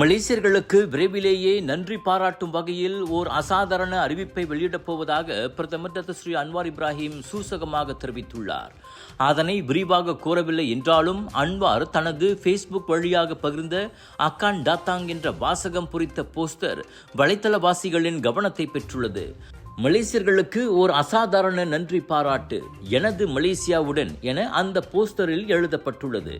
மலேசியர்களுக்கு விரைவிலேயே நன்றி பாராட்டும் வகையில் ஓர் அசாதாரண அறிவிப்பை வெளியிடப் போவதாக பிரதமர் டாக்டர் ஸ்ரீ அன்வார் இப்ராஹிம் சூசகமாக தெரிவித்துள்ளார். அதனை விரிவாக கூறவில்லை என்றாலும் அன்வார் தனது ஃபேஸ்புக் வழியாக பகிர்ந்த அக்கான் டாத்தாங் என்ற வாசகம் பொறித்த போஸ்டர் வலைத்தளவாசிகளின் கவனத்தை பெற்றுள்ளது. மலேசியர்களுக்கு ஓர் அசாதாரண நன்றி பாராட்டு எனது மலேசியாவுடன் என அந்த போஸ்டரில் எழுதப்பட்டுள்ளது.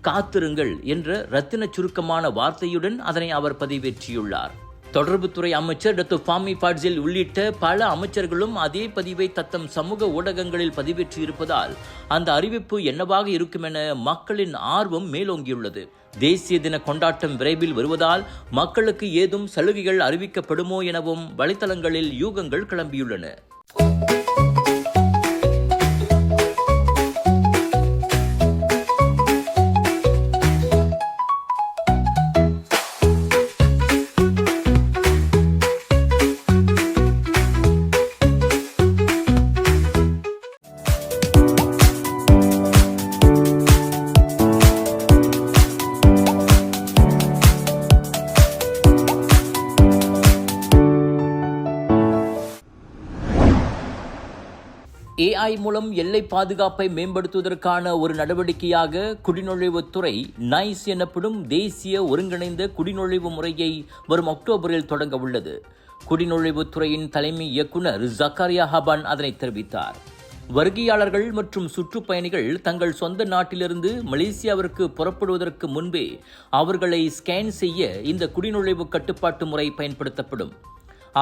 காத்திருங்கள் என்ற ரத்தின சுருக்கமான வார்த்தையுடன் அதனை அவர் பதிவேற்றியுள்ளார். தொடர்புத்துறை அமைச்சர் டாக்டர் ஃபாமி பாட்ஜில் உள்ளிட்ட பல அமைச்சர்களும் அதே பதிவை தத்தம் சமூக ஊடகங்களில் பதிவேற்றியிருப்பதால் அந்த அறிவிப்பு என்னவாக இருக்கும் என மக்களின் ஆர்வம் மேலோங்கியுள்ளது. தேசிய தின கொண்டாட்டம் விரைவில் வருவதால் மக்களுக்கு ஏதும் சலுகைகள் அறிவிக்கப்படுமோ எனவும் வலைத்தளங்களில் யூகங்கள் கிளம்பியுள்ளன. ஏஐ மூலம் எல்லை பாதுகாப்பை மேம்படுத்துவதற்கான ஒரு நடவடிக்கையாக குடிநுழைவுத்துறை நைஸ் எனப்படும் தேசிய ஒருங்கிணைந்த குடிநுழைவு முறையை வரும் அக்டோபரில் தொடங்க உள்ளது. குடிநுழைவுத்துறையின் தலைமை இயக்குனர் ஜக்காரியா ஹபான் அதனை தெரிவித்தார். வருகையாளர்கள் மற்றும் சுற்றுப்பயணிகள் தங்கள் சொந்த நாட்டிலிருந்து மலேசியாவிற்கு புறப்படுவதற்கு முன்பே அவர்களை ஸ்கேன் செய்ய இந்த குடிநுழைவு கட்டுப்பாட்டு முறை பயன்படுத்தப்படும்.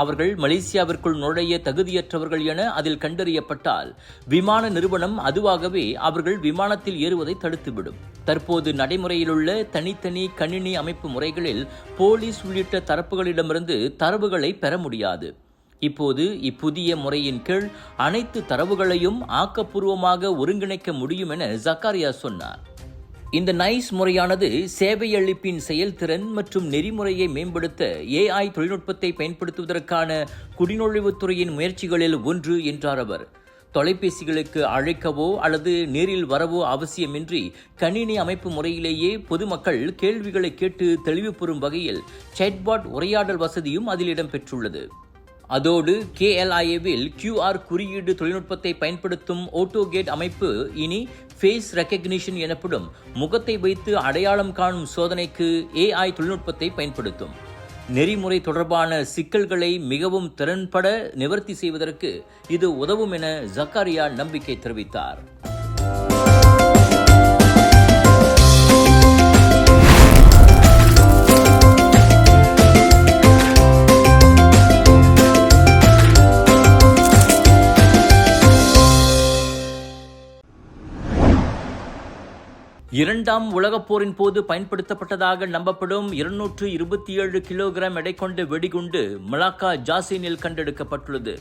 அவர்கள் மலேசியாவிற்குள் நுழைய தகுதியற்றவர்கள் என அதில் கண்டறியப்பட்டால் விமான நிறுவனம் அதுவாகவே அவர்கள் விமானத்தில் ஏறுவதை தடுத்துவிடும். தற்போது நடைமுறையிலுள்ள தனித்தனி கணினி அமைப்பு முறைகளில் போலீஸ் உள்ளிட்ட தரப்புகளிடமிருந்து தரவுகளை பெற முடியாது. இப்போது இப்புதிய முறையின் கீழ் அனைத்து தரவுகளையும் ஆக்கப்பூர்வமாக ஒருங்கிணைக்க முடியும் என ஜக்காரியா சொன்னார். இந்த நைஸ் முறையானது சேவையளிப்பின் செயல்திறன் மற்றும் நெறிமுறையை மேம்படுத்த ஏஐ தொழில்நுட்பத்தை பயன்படுத்துவதற்கான குடிநுழைவுத்துறையின் முயற்சிகளில் ஒன்று என்றார் அவர். தொலைபேசிகளுக்கு அழைக்கவோ அல்லது நேரில் வரவோ அவசியமின்றி கணினி அமைப்பு முறையிலேயே பொதுமக்கள் கேள்விகளை கேட்டு தெளிவு பெறும் வகையில் செட்பாட் உரையாடல் வசதியும் அதில் இடம்பெற்றுள்ளது அதோடு கேஎல்ஐஏவில் கியூஆர் குறியீடு தொழில்நுட்பத்தை பயன்படுத்தும் ஓட்டோகேட் அமைப்பு இனி ஃபேஸ் ரெக்கக்னிஷன் எனப்படும் முகத்தை வைத்து அடையாளம் காணும் சோதனைக்கு ஏஐ தொழில்நுட்பத்தை பயன்படுத்தும். நெறிமுறை தொடர்பான சிக்கல்களை மிகவும் திறன்பட நிவர்த்தி செய்வதற்கு இது உதவும் என ஜக்காரியா நம்பிக்கை தெரிவித்தார். இரண்டாம் உலகப் போரின் போது பயன்படுத்தப்பட்டதாக நம்பப்படும் இருநூற்று இருபத்தி ஏழு கிலோகிராம் எடை கொண்ட வெடிகுண்டு மலாக்கா ஜாசினில் கண்டெடுக்கப்பட்டுள்ளது.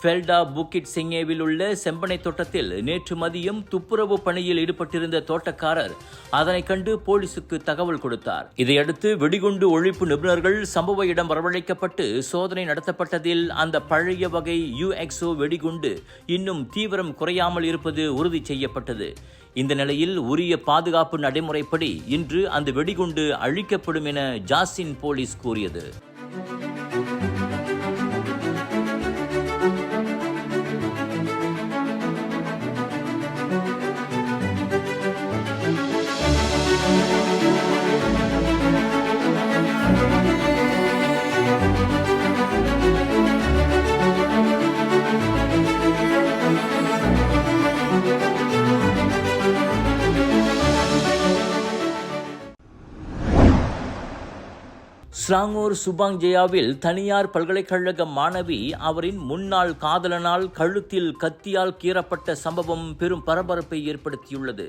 ஃபெல்டா புக்கிட் சிங்கேவில் உள்ள செம்பனை தோட்டத்தில் நேற்று மதியம் துப்புரவு பணியில் ஈடுபட்டிருந்த தோட்டக்காரர் அதனை கண்டு போலீசுக்கு தகவல் கொடுத்தார். இதையடுத்து வெடிகுண்டு ஒழிப்பு நிபுணர்கள் சம்பவ இடம் வரவழைக்கப்பட்டு சோதனை நடத்தப்பட்டதில் அந்த பழைய வகை யுஎக்ஸோ வெடிகுண்டு இன்னும் தீவிரம் குறையாமல் இருப்பது உறுதி செய்யப்பட்டது. இந்த நிலையில் உரிய பாதுகாப்பு நடைமுறைப்படி இன்று அந்த வெடிகுண்டு அழிக்கப்படும் என ஜாசின் போலீஸ் கூறியது. ஸ்ராங்கூர் சுபாங்ஜயாவில் தனியார் பல்கலைக்கழக மாணவி அவரின் முன்னாள் காதலனால் கழுத்தில் கத்தியால் கீறப்பட்ட சம்பவம் பெரும் பரபரப்பை ஏற்படுத்தியுள்ளது.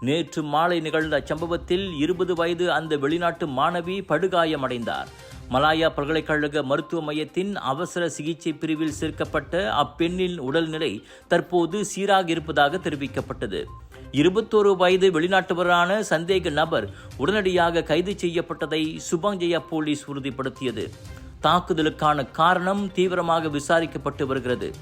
நேற்று மாலை நிகழ்ந்த சம்பவத்தில் இருபது வயது அந்த வெளிநாட்டு மாணவி படுகாயமடைந்தார். மலாயா பல்கலைக்கழக மருத்துவ மையத்தின் அவசர சிகிச்சை பிரிவில் சேர்க்கப்பட்ட அப்பெண்ணின் உடல்நிலை தற்போது சீராக இருப்பதாக தெரிவிக்கப்பட்டது. இருபத்தோரு வயது வெளிநாட்டவரான சந்தேக நபர் உடனடியாக கைது செய்யப்பட்டதை சுபாங்ஜயா போலீஸ் உறுதிப்படுத்தியது. தாக்குதலுக்கான காரணம் தீவிரமாக விசாரிக்கப்பட்டு வருகிறது.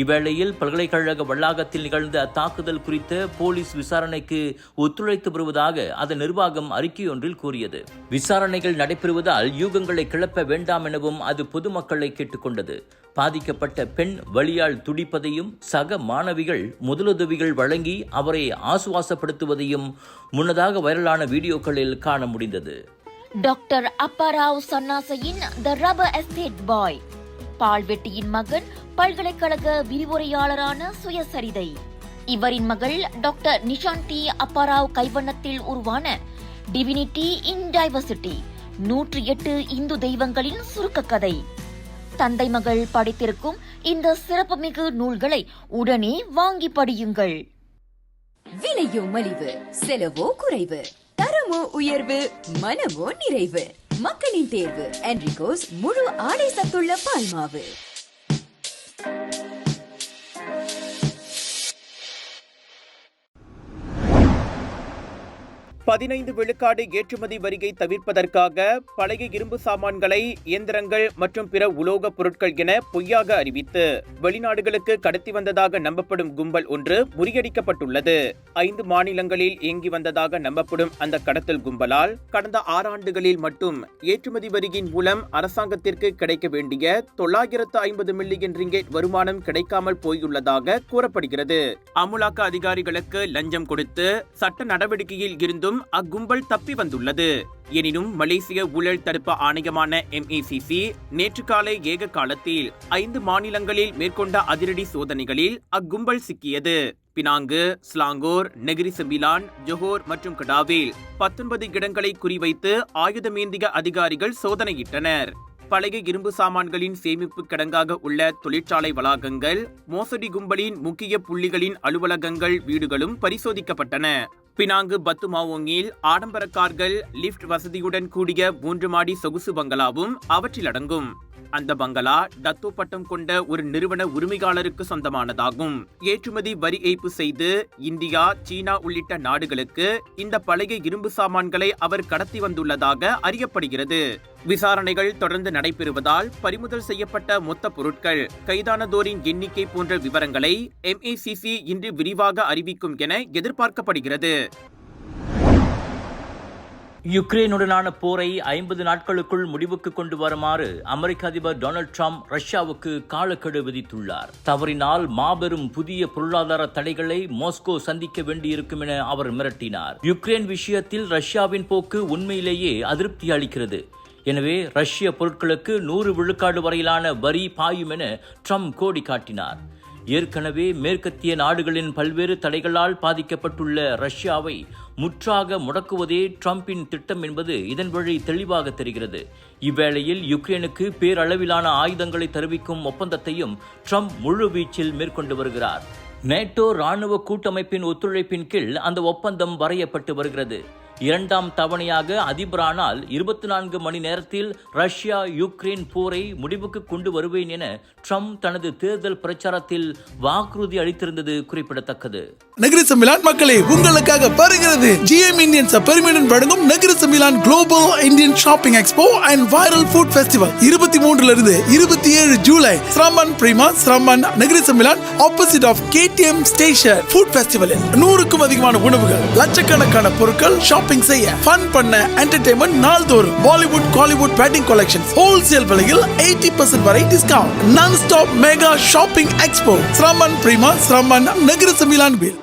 இவ்வேளையில் பல்கலைக்கழக வளாகத்தில் நிகழ்ந்த அத்தாக்குதல் குறித்த போலீஸ் விசாரணைக்கு ஒத்துழைத்து வருவதாக அதன் நிர்வாகம் அறிக்கையொன்றில் கூறியது. விசாரணைகள் நடைபெறுவதால் யூகங்களை கிளப்ப வேண்டாம் எனவும் அது பொதுமக்களை கேட்டுக்கொண்டது. பாதிக்கப்பட்ட பெண் வழியால் துடிப்பதையும் சக மாணவிகள் முதலுதவிகள் வழங்கி அவரை ஆசுவாசப்படுத்துவதையும் முன்னதாக வைரலான வீடியோக்களில் காண முடிந்தது. டாக்டர் அப்பாராவ் சன்னாசையின் த ரப்பர் எஸ்டேட் பாய். பால்வெட்டியின் மகன் பல்கலைக்கழக விரிவுரையாளரான சுயசரிதை. இவரின் மகள் டாக்டர் நிஷாந்தி அப்பாராவ் கைவண்ணத்தில் உருவான டிவினிட்டி இன் டைவர்சிட்டி நூற்றி எட்டு இந்து தெய்வங்களின் சுருக்க கதை தந்தை மகள் படித்திருக்கும் இந்த சிறப்புமிகு நூல்களை உடனே வாங்கி படியுங்கள். விலையோ மலிவு செலவோ குறைவு தரமோ உயர்வு மனமோ நிறைவு. மக்களின் தேர்வு என்ரிகோஸ் முழு ஆடை சத்துள்ள பால்மாவு. பதினைந்து விழுக்காடு ஏற்றுமதி வரியை தவிர்ப்பதற்காக பழைய இரும்பு சாமான்களை இயந்திரங்கள் மற்றும் பிற உலோகப் பொருட்கள் என பொய்யாக அறிவித்து வெளிநாடுகளுக்கு கடத்தி வந்ததாக நம்பப்படும் கும்பல் ஒன்று முறியடிக்கப்பட்டுள்ளது. ஐந்து மாநிலங்களில் இயங்கி வந்ததாக நம்பப்படும் அந்த கடத்தல் கும்பலால் கடந்த ஆறாண்டுகளில் மட்டும் ஏற்றுமதி வரியின் மூலம் அரசாங்கத்திற்கு கிடைக்க வேண்டிய தொள்ளாயிரத்து ஐம்பது மில்லியன் ரிங்கெட் வருமானம் கிடைக்காமல் போயுள்ளதாக கூறப்படுகிறது. அமுலாக்க அதிகாரிகளுக்கு லஞ்சம் கொடுத்து சட்ட நடவடிக்கையில் இருந்தும் அக்கும்பல் தப்பி வந்துள்ளது. எனினும் மலேசிய ஊழல் தடுப்பு ஆணையமான எம்ஏசிசி நேற்று காலை ஏக காலத்தில் ஐந்து மாநிலங்களில் மேற்கொண்ட அதிரடி சோதனைகளில் அக்கும்பல் சிக்கியது. Penang Selangor Negeri Sembilan Johor மற்றும் கடாவில் பத்தொன்பது இடங்களை குறிவைத்து ஆயுதமேந்திய அதிகாரிகள் சோதனையிட்டனர். பழைய இரும்பு சாமான்களின் சேமிப்பு கிடங்காக உள்ள தொழிற்சாலை வளாகங்கள் மோசடி கும்பலின் முக்கிய புள்ளிகளின் அலுவலகங்கள் வீடுகளும் பரிசோதிக்கப்பட்டன. பினாங்கு பத்துமாவோங்கில் ஆடம்பர கார்கள் லிஃப்ட் வசதியுடன் கூடிய மூன்று மாடி சொகுசு பங்களாவும் அவற்றில் அடங்கும். அந்த பங்களா டத்து பட்டம் கொண்ட ஒரு நிறுவன உரிமையாளருக்கு சொந்தமானதாகும். ஏற்றுமதி வரி ஏய்ப்பு செய்து இந்தியா சீனா உள்ளிட்ட நாடுகளுக்கு இந்த பழைய இரும்பு சாமான்களை அவர் கடத்தி வந்துள்ளதாக அறியப்படுகிறது. விசாரணைகள் தொடர்ந்து நடைபெறுவதால் பறிமுதல் செய்யப்பட்ட மொத்த பொருட்கள் கைதானதோரின் எண்ணிக்கை போன்ற விவரங்களை எம்ஏசிசி இன்று விரிவாக அறிவிக்கும் என எதிர்பார்க்கப்படுகிறது. யுக்ரைனுடனான போரை ஐம்பது நாட்களுக்குள் முடிவுக்கு கொண்டு வருமாறு அமெரிக்க அதிபர் டொனால்ட் ட்ரம்ப் ரஷ்யாவுக்கு காலக்கெடு விதித்துள்ளார். தவறினால் மாபெரும் புதிய பொருளாதார தடைகளை மாஸ்கோ சந்திக்க வேண்டியிருக்கும் என அவர் மிரட்டினார். யுக்ரைன் விஷயத்தில் ரஷ்யாவின் போக்கு உண்மையிலேயே அதிருப்தி அளிக்கிறது. எனவே ரஷ்ய பொருட்களுக்கு நூறு விழுக்காடு வரையிலான வரி பாயும் என ட்ரம்ப் கோடி காட்டினார் ஏற்கனவே மேற்கத்திய நாடுகளின் பல்வேறு தடைகளால் பாதிக்கப்பட்டுள்ள ரஷ்யாவை முற்றாக முடக்குவதே ட்ரம்பின் திட்டம் என்பது இதன் வழி தெளிவாக தெரிகிறது. இவ்வேளையில் யுக்ரைனுக்கு பேரளவிலான ஆயுதங்களை தெரிவிக்கும் ஒப்பந்தத்தையும் ட்ரம்ப் முழு வீச்சில் மேற்கொண்டு வருகிறார். நேட்டோ ராணுவ கூட்டமைப்பின் ஒத்துழைப்பின் கீழ் அந்த ஒப்பந்தம் வரையப்பட்டு வருகிறது. இரண்டாம் தவணையாக அதிபரானால் இருபத்தி நான்கு மணி நேரத்தில் ரஷ்யா யுக்ரைன் போரை முடிவுக்கு கொண்டு வருவேன் என ட்ரம்ப் தனது தேர்தல் பிரச்சாரத்தில் வாக்குறுதி அளித்திருந்தது குறிப்பிடத்தக்கது. நகர மிலான் மக்களே உங்களுக்காக வருகிறது ஜிஎம் இந்தியன்ஸ் பெருமிடன் வழங்கும் Negeri Sembilan global Indian shopping expo and viral food festival இருபத்தி மூன்றுல இருந்து இருபத்தி ஏழு July Seremban Prima Seremban Negeri Sembilan opposite of KTM station food ஃபெஸ்டிவலில் நூறுக்கும் அதிகமான உணவுகள் லட்சக்கணக்கான பொருட்கள் ஷாப்பிங் செய்ய ஃபன் பண்ண என்டர்டைன்மெண்ட் நாள்தோறும் Bollywood Kollywood wedding collection wholesale விலையில் எயிட்டி பர்சன்ட் வரை discount non stop mega shopping expo Seremban Prima Seremban Negeri Sembilan bill